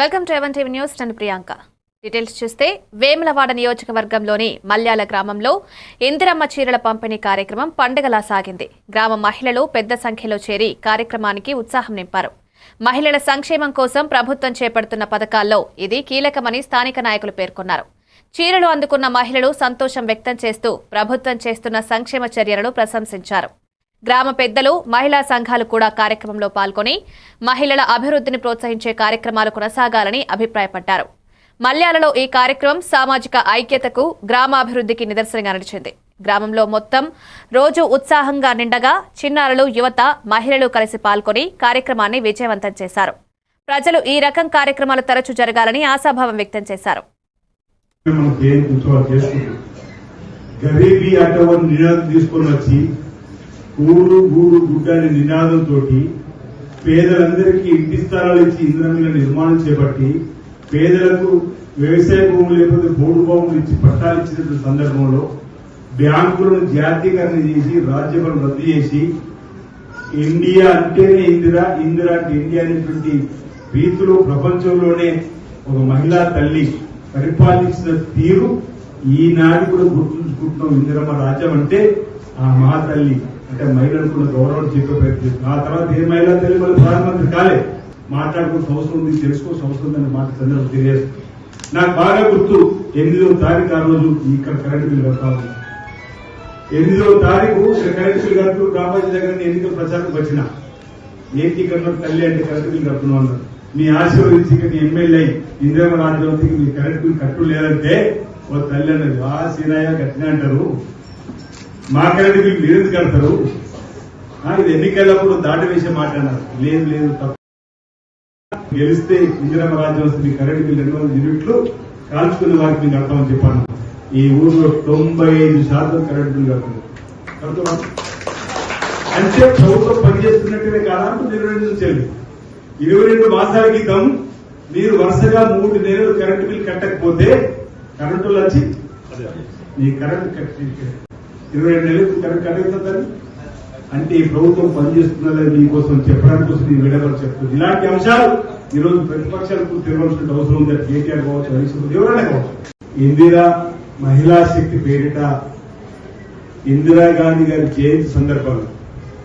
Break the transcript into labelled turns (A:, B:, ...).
A: Welcome to ఎవన్ TV news. నేను Priyanka. Details చూస్తే వేములవాడ నియోజకవర్గంలోని మల్యాల గ్రామంలో ఇందిరమ్మ చీరల పంపిణీ కార్యక్రమం పండుగలా సాగింది. గ్రామ మహిళలు పెద్ద సంఖ్యలో చేరి కార్యక్రమానికి ఉత్సాహం నింపారు. మహిళల సంక్షేమం కోసం ప్రభుత్వం చేపడుతున్న పథకాల్లో ఇది కీలకమని స్థానిక నాయకులు పేర్కొన్నారు. చీరలు అందుకున్న మహిళలు సంతోషం వ్యక్తం చేస్తూ ప్రభుత్వం చేస్తున్న సంక్షేమ చర్యలను ప్రశంసించారు. గ్రామ పెద్దలు మహిళా సంఘాలు కూడా కార్యక్రమంలో పాల్గొని మహిళల అభివృద్ధిని ప్రోత్సహించే కార్యక్రమాలు కొనసాగాలని అభిప్రాయపడ్డారు. మల్యాలలో ఈ కార్యక్రమం సామాజిక ఐక్యతకు గ్రామాభివృద్ధికి నిదర్శనంగా నిలిచింది. గ్రామంలో మొత్తం రోజు ఉత్సాహంగా నిండగా చిన్నారులు యువత మహిళలు కలిసి పాల్గొని కార్యక్రమాన్ని విజయవంతం చేశారు. ప్రజలు ఈ రకం కార్యక్రమాలు తరచూ జరగాలని ఆశాభావం వ్యక్తం చేశారు.
B: తీసుకొని వచ్చి ఊరు గూడు గుడ్డ అనే నినాదంతో పేదలందరికీ ఇంటి స్థలాలు ఇచ్చి ఇంద్రమిల నిర్మాణం చేపట్టి పేదలకు వ్యవసాయ భూములు లేకపోతే బోర్డు భూములు ఇచ్చి పట్టాలు ఇచ్చినటువంటి సందర్భంలో బ్యాంకులను జాతీకరణ చేసి రాజ్యబలం రద్దు చేసి ఇండియా అంటేనే ఇందిరా ఇందిరా అంటే ఇండియా అనేటువంటి రీతిలో ప్రపంచంలోనే ఒక మహిళా తల్లి పరిపాలించిన తీరు ఈనాడు కూడా గుర్తుంచుకుంటున్నాం. ఇందిరమ్మ రాజ్యం అంటే ఆ మహాతల్లి అంటే మహిళలకు గౌరవం చెప్పే ఆ తర్వాత ఏ మహిళ తల్లి మళ్ళీ ప్రధానమంత్రి కాలే. మాట్లాడుకున్న అవసరం ఉంది తెలుసుకోవాల్సిన అవసరం ఉందని మాట సందర్భం తెలియజేస్తుంది నాకు బాగా గుర్తు ఎనిమిదవ తారీఖు ఆ రోజు ఇక్కడ కరెంటు బిల్లు కడతా ఉంది ఎనిమిదవ తారీఖు ఇక్కడ కరెంటు బిల్లు కడుతూ రామాజీ దగ్గర నేను ఎన్నికల ప్రచారం వచ్చిన. ఏంటి ఇక్కడ తల్లి అంటే కరెంటు బిల్లు కడుతున్నాం అన్నారు మీ ఆశీర్వదించి ఇక్కడ ఎమ్మెల్యే అయి ఇందిరమ్మ రాజ్యవతికి మీ కరెంటు బిల్లు కట్టు లేదంటే ఓ తల్లి అన్నది వా సీనయ్య కట్టిన అంటారు. మా కరెంటు బిల్లు మీరు ఎందుకు కడతారు ఇది ఎన్నికలప్పుడు దాటి వేసే మాట అన్నారు. లేదు లేదు తప్పు. గెలిస్తే ఇందిరమ్మ రాజ్యం వస్తే మీ కరెంటు బిల్లు రెండు వందల యూనిట్లు కాల్చుకునే వారికి మీకు కడతామని చెప్పాను. ఈ ఊర్లో తొంభై ఐదు శాతం కరెంటు బిల్లు కడుతుంది కడుతున్నా అంటే ప్రభుత్వం పనిచేస్తున్నట్టుగా కాదా? ఇరవై రెండు నుంచి వెళ్ళి ఇరవై రెండు మాసాల క్రితం మీరు వరుసగా మూడు నెలలు కరెంటు బిల్ కట్టకపోతే కరెంటు వచ్చి మీ కరెంట్ కట్టి ఇరవై రెండు నెలలు కరెక్ట్ కట్టగలుగుతారు అంటే ఈ ప్రభుత్వం పనిచేస్తున్నది మీకోసం చెప్పడానికి కోసం నేను విడవలు చెప్తుంది. ఇలాంటి అంశాలు ఈ రోజు ప్రతిపక్షాలకు తెలవాల్సిన అవసరం ఉంది? కేటీఆర్ కావచ్చు హరీష్ ఎవరైనా కావచ్చు. ఇందిరా మహిళా శక్తి పేరిట ఇందిరాగాంధీ గారి జయంతి సందర్భంగా